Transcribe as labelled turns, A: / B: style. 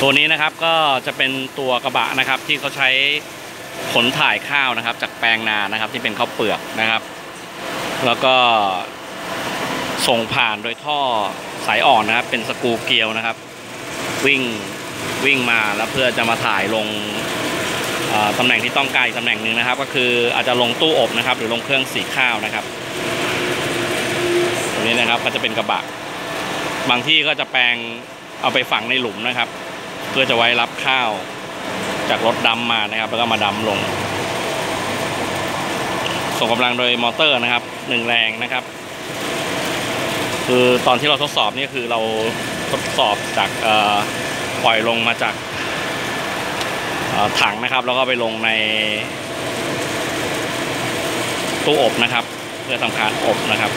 A: ตัวนี้นะครับก็จะเป็นตัวกระบะนะครับที่เขาใช้ขนถ่ายข้าวนะครับ จากแปลงนานะครับที่เป็นข้าวเปลือกนะครับ แล้วก็ส่งผ่านโดยท่อสายอ่อนนะครับ เป็นสกูเกียวนะครับ วิ่งวิ่งมาแล้วเพื่อจะมาถ่ายลงตำแหน่งที่ต้องการอีกตำแหน่งหนึ่งนะครับ ก็คืออาจจะลงตู้อบนะครับ หรือลงเครื่องสีข้าวนะครับตรงนี้นะครับก็จะเป็นกระบะ บางที่ก็จะแปลงเอาไปฝังในหลุมนะครับ เพื่อจะไว้รับข้าว จากรถดำมานะครับ แล้วก็มาดำลง ส่งกำลังโดยมอเตอร์นะครับหนึ่งแรงนะครับ คือตอนที่เราทดสอบนี่คือเราทดสอบจากปล่อยลงมาจากถังนะครับ แล้วก็ไปลงในตู้อบนะครับ เพื่อทำการอบนะครับ